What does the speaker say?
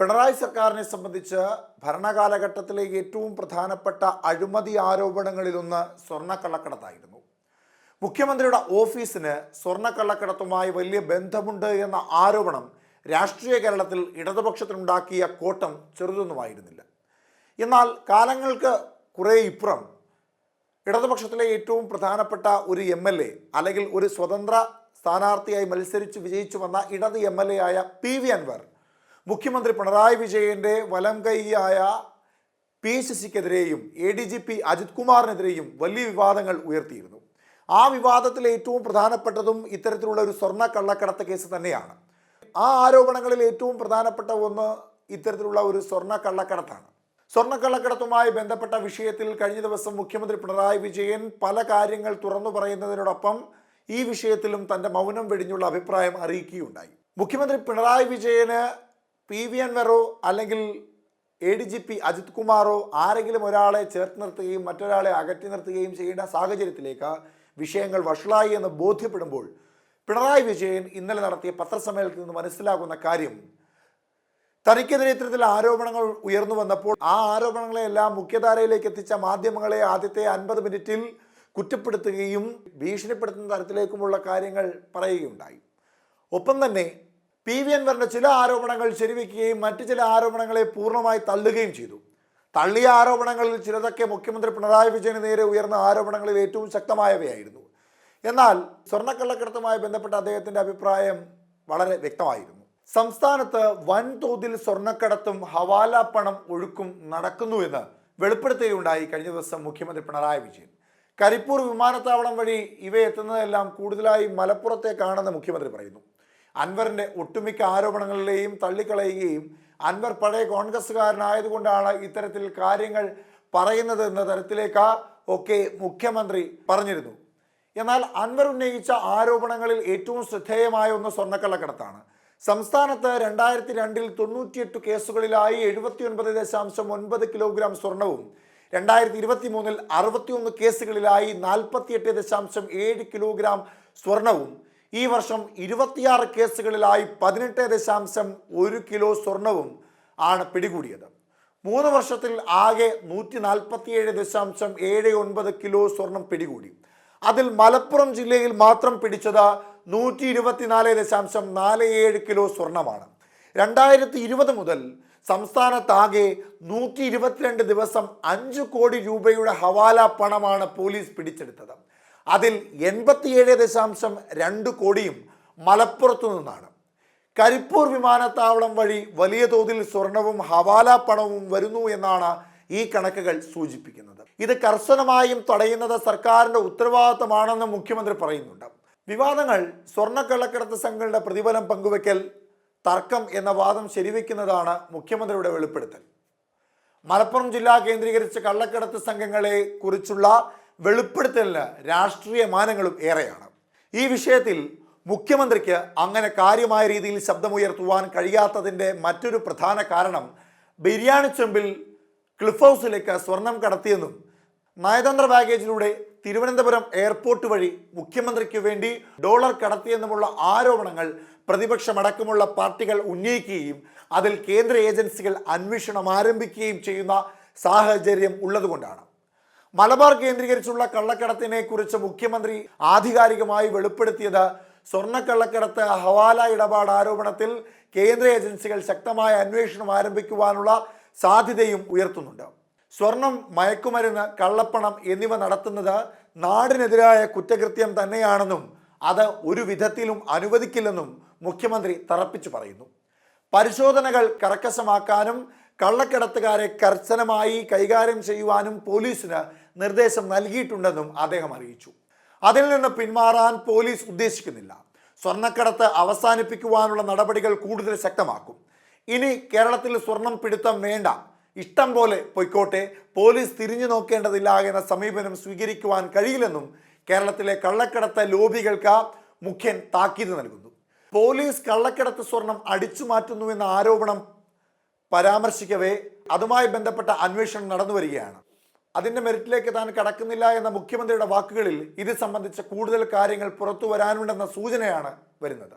പിണറായി സർക്കാരിനെ സംബന്ധിച്ച് ഭരണകാലഘട്ടത്തിലെ ഏറ്റവും പ്രധാനപ്പെട്ട അഴിമതി ആരോപണങ്ങളിലൊന്ന് സ്വർണക്കള്ളക്കടത്തായിരുന്നു. മുഖ്യമന്ത്രിയുടെ ഓഫീസിന് സ്വർണക്കള്ളക്കടത്തുമായി വലിയ ബന്ധമുണ്ട് എന്ന ആരോപണം രാഷ്ട്രീയ കേരളത്തിൽ ഇടതുപക്ഷത്തിനുണ്ടാക്കിയ കോട്ടം ചെറുതൊന്നുമായിരുന്നില്ല. എന്നാൽ കാലങ്ങൾക്ക് കുറേ ഇപ്പുറം ഇടതുപക്ഷത്തിലെ ഏറ്റവും പ്രധാനപ്പെട്ട ഒരു എം എൽ എ അല്ലെങ്കിൽ ഒരു സ്വതന്ത്ര സ്ഥാനാർത്ഥിയായി മത്സരിച്ച് വിജയിച്ചു വന്ന ഇടത് എം എൽ എ ആയ പി വി അൻവർ മുഖ്യമന്ത്രി പിണറായി വിജയന്റെ വലം കൈയായ P ശശിക്കെതിരെയും A D G P Ajith കുമാറിനെതിരെയും വലിയ വിവാദങ്ങൾ ഉയർത്തിയിരുന്നു. ആ വിവാദത്തിൽ ഏറ്റവും പ്രധാനപ്പെട്ടതും ഇത്തരത്തിലുള്ള ഒരു സ്വർണ കള്ളക്കടത്ത് കേസ് തന്നെയാണ്. ആ ആരോപണങ്ങളിൽ ഏറ്റവും പ്രധാനപ്പെട്ട ഒന്ന് ഇത്തരത്തിലുള്ള ഒരു സ്വർണ കള്ളക്കടത്താണ്. സ്വർണക്കള്ളക്കടത്തുമായി ബന്ധപ്പെട്ട വിഷയത്തിൽ കഴിഞ്ഞ ദിവസം മുഖ്യമന്ത്രി പിണറായി വിജയൻ പല കാര്യങ്ങൾ തുറന്നു പറയുന്നതിനോടൊപ്പം ഈ വിഷയത്തിലും തന്റെ മൗനം വെടിഞ്ഞുള്ള അഭിപ്രായം അറിയിക്കുകയുണ്ടായി. മുഖ്യമന്ത്രി പിണറായി വിജയന് പി വി അൻവറോ അല്ലെങ്കിൽ A D G P Ajith കുമാറോ ആരെങ്കിലും ഒരാളെ ചേർത്ത് നിർത്തുകയും മറ്റൊരാളെ അകറ്റി നിർത്തുകയും ചെയ്യേണ്ട സാഹചര്യത്തിലേക്ക് വിഷയങ്ങൾ വഷളായി എന്ന് ബോധ്യപ്പെടുമ്പോൾ പിണറായി വിജയൻ ഇന്നലെ നടത്തിയ പത്രസമ്മേളനത്തിൽ നിന്ന് മനസ്സിലാകുന്ന കാര്യം തനിക്കെതിരെ ഇത്തരത്തിൽ ആരോപണങ്ങൾ ഉയർന്നു വന്നപ്പോൾ ആ ആരോപണങ്ങളെല്ലാം മുഖ്യധാരയിലേക്ക് എത്തിച്ച മാധ്യമങ്ങളെ ആദ്യത്തെ അൻപത് മിനിറ്റിൽ കുറ്റപ്പെടുത്തുകയും ഭീഷണിപ്പെടുത്തുന്ന തരത്തിലേക്കുമുള്ള കാര്യങ്ങൾ പറയുകയുണ്ടായി. ഒപ്പം തന്നെ പി വി അൻവറിന്റെ ചില ആരോപണങ്ങൾ ശരിവെക്കുകയും മറ്റു ചില ആരോപണങ്ങളെ പൂർണമായി തള്ളുകയും ചെയ്തു. തള്ളിയ ആരോപണങ്ങളിൽ ചിലതൊക്കെ മുഖ്യമന്ത്രി പിണറായി വിജയന് നേരെ ഉയർന്ന ആരോപണങ്ങളിൽ ഏറ്റവും ശക്തമായവയായിരുന്നു. എന്നാൽ സ്വർണക്കള്ളക്കടത്തുമായി ബന്ധപ്പെട്ട അദ്ദേഹത്തിന്റെ അഭിപ്രായം വളരെ വ്യക്തമായിരുന്നു. സംസ്ഥാനത്ത് വൻതോതിൽ സ്വർണക്കടത്തും ഹവാല പണം ഒഴുക്കും നടക്കുന്നു എന്ന് വെളിപ്പെടുത്തുകയുണ്ടായി കഴിഞ്ഞ ദിവസം മുഖ്യമന്ത്രി പിണറായി വിജയൻ. കരിപ്പൂർ വിമാനത്താവളം വഴി ഇവയെത്തുന്നതെല്ലാം കൂടുതലായി മലപ്പുറത്തേക്കാണെന്ന് മുഖ്യമന്ത്രി പറയുന്നു. അൻവറിന്റെ ഒട്ടുമിക്ക ആരോപണങ്ങളിലെയും തള്ളിക്കളയുകയും അൻവർ പഴയ കോൺഗ്രസ്സുകാരനായതുകൊണ്ടാണ് ഇത്തരത്തിൽ കാര്യങ്ങൾ പറയുന്നത് എന്ന തരത്തിലേക്ക് ഒക്കെ മുഖ്യമന്ത്രി പറഞ്ഞിരുന്നു. എന്നാൽ അൻവർ ഉന്നയിച്ച ആരോപണങ്ങളിൽ ഏറ്റവും ശ്രദ്ധേയമായ ഒന്ന് സ്വർണക്കള്ളക്കടത്താണ്. സംസ്ഥാനത്ത് രണ്ടായിരത്തി രണ്ടിൽ തൊണ്ണൂറ്റിയെട്ട് കേസുകളിലായി എഴുപത്തിയൊൻപത് ദശാംശം ഒൻപത് കിലോഗ്രാം സ്വർണവും രണ്ടായിരത്തി ഇരുപത്തി മൂന്നിൽ അറുപത്തിയൊന്ന് കേസുകളിലായി നാൽപ്പത്തിയെട്ട് ദശാംശം ഏഴ് കിലോഗ്രാം സ്വർണവും ഈ വർഷം ഇരുപത്തിയാറ് കേസുകളിലായി പതിനെട്ട് ദശാംശം ഒരു കിലോ സ്വർണവും ആണ് പിടികൂടിയത്. മൂന്ന് വർഷത്തിൽ ആകെ നൂറ്റി നാൽപ്പത്തിയേഴ് ദശാംശം ഏഴ് ഒൻപത് കിലോ സ്വർണം പിടികൂടി. അതിൽ മലപ്പുറം ജില്ലയിൽ മാത്രം പിടിച്ചത് നൂറ്റി ഇരുപത്തിനാല് ദശാംശം നാല് ഏഴ് കിലോ സ്വർണമാണ്. രണ്ടായിരത്തി ഇരുപത് മുതൽ സംസ്ഥാനത്താകെ നൂറ്റി ഇരുപത്തിരണ്ട് ദിവസം അഞ്ച് കോടി രൂപയുടെ ഹവാല പണമാണ് പോലീസ് പിടിച്ചെടുത്തത്. അതിൽ എൺപത്തിയേഴ് ദശാംശം രണ്ട് കോടിയും മലപ്പുറത്തു നിന്നാണ്. കരിപ്പൂർ വിമാനത്താവളം വഴി വലിയ തോതിൽ സ്വർണവും ഹവാല പണവും വരുന്നു എന്നാണ് ഈ കണക്കുകൾ സൂചിപ്പിക്കുന്നത്. ഇത് കർശനമായും തടയുന്നത് സർക്കാരിന്റെ ഉത്തരവാദിത്തമാണെന്ന് മുഖ്യമന്ത്രി പറയുന്നുണ്ട്. വിവാദങ്ങൾ സ്വർണക്കള്ളക്കടത്ത് സംഘങ്ങളുടെ പ്രതിഫലം പങ്കുവെക്കൽ തർക്കം എന്ന വാദം ശരിവെക്കുന്നതാണ് മുഖ്യമന്ത്രിയുടെ വെളിപ്പെടുത്തൽ. മലപ്പുറം ജില്ലാ കേന്ദ്രീകരിച്ച് കള്ളക്കടത്ത് സംഘങ്ങളെ കുറിച്ചുള്ള വെളിപ്പെടുത്തലിന് രാഷ്ട്രീയ മാനങ്ങളും ഏറെയാണ്. ഈ വിഷയത്തിൽ മുഖ്യമന്ത്രിക്ക് അങ്ങനെ കാര്യമായ രീതിയിൽ ശബ്ദമുയർത്തുവാൻ കഴിയാത്തതിന്റെ മറ്റൊരു പ്രധാന കാരണം ബിരിയാണി ചെമ്പിൽ ക്ലിഫ് ഹൗസിലേക്ക് സ്വർണം കടത്തിയെന്നും നയതന്ത്ര ബാഗേജിലൂടെ തിരുവനന്തപുരം എയർപോർട്ട് വഴി മുഖ്യമന്ത്രിക്ക് വേണ്ടി ഡോളർ കടത്തിയെന്നുമുള്ള ആരോപണങ്ങൾ പ്രതിപക്ഷമടക്കമുള്ള പാർട്ടികൾ ഉന്നയിക്കുകയും അതിൽ കേന്ദ്ര ഏജൻസികൾ അന്വേഷണം ആരംഭിക്കുകയും ചെയ്യുന്ന സാഹചര്യം ഉള്ളതുകൊണ്ടാണ്. മലബാർ കേന്ദ്രീകരിച്ചുള്ള കള്ളക്കടത്തിനെ കുറിച്ച് മുഖ്യമന്ത്രി ആധികാരികമായി വെളിപ്പെടുത്തിയത് സ്വർണക്കള്ളക്കടത്ത് ഹവാല ഇടപാട് ആരോപണത്തിൽ കേന്ദ്ര ഏജൻസികൾ ശക്തമായ അന്വേഷണം ആരംഭിക്കുവാനുള്ള സാധ്യതയും ഉയർത്തുന്നുണ്ട്. സ്വർണം മയക്കുമരുന്ന് കള്ളപ്പണം എന്നിവ നടത്തുന്നത് നാടിനെതിരായ കുറ്റകൃത്യം തന്നെയാണെന്നും അത് ഒരു വിധത്തിലും അനുവദിക്കില്ലെന്നും മുഖ്യമന്ത്രി തറപ്പിച്ചു പറയുന്നു. പരിശോധനകൾ കർക്കശമാക്കാനും കള്ളക്കടത്തുകാരെ കർശനമായി കൈകാര്യം ചെയ്യുവാനും പോലീസിന് നിർദ്ദേശം നൽകിയിട്ടുണ്ടെന്നും അദ്ദേഹം അറിയിച്ചു. അതിൽ നിന്ന് പിന്മാറാൻ പോലീസ് ഉദ്ദേശിക്കുന്നില്ല. സ്വർണക്കടത്ത് അവസാനിപ്പിക്കുവാനുള്ള നടപടികൾ കൂടുതൽ ശക്തമാക്കും. ഇനി കേരളത്തിൽ സ്വർണം പിടുത്തം വേണ്ട. ഇഷ്ടം പോലെ പൊയ്ക്കോട്ടെ പോലീസ് തിരിഞ്ഞു നോക്കേണ്ടതില്ല എന്ന സമീപനം സ്വീകരിക്കുവാൻ കഴിയില്ലെന്നും കേരളത്തിലെ കള്ളക്കടത്ത് ലോബികൾക്ക് മുഖ്യൻ താക്കീത് നൽകുന്നു. പോലീസ് കള്ളക്കടത്ത് സ്വർണം അടിച്ചു മാറ്റുന്നുവെന്ന ആരോപണം പരാമർശിക്കവേ അതുമായി ബന്ധപ്പെട്ട അന്വേഷണം നടന്നു വരികയാണ് അതിന്റെ മെറിറ്റിലേക്ക് താൻ കടക്കുന്നില്ല എന്ന മുഖ്യമന്ത്രിയുടെ വാക്കുകളിൽ ഇത് സംബന്ധിച്ച കൂടുതൽ കാര്യങ്ങൾ പുറത്തു വരാനുണ്ടെന്ന സൂചനയാണ് വരുന്നത്.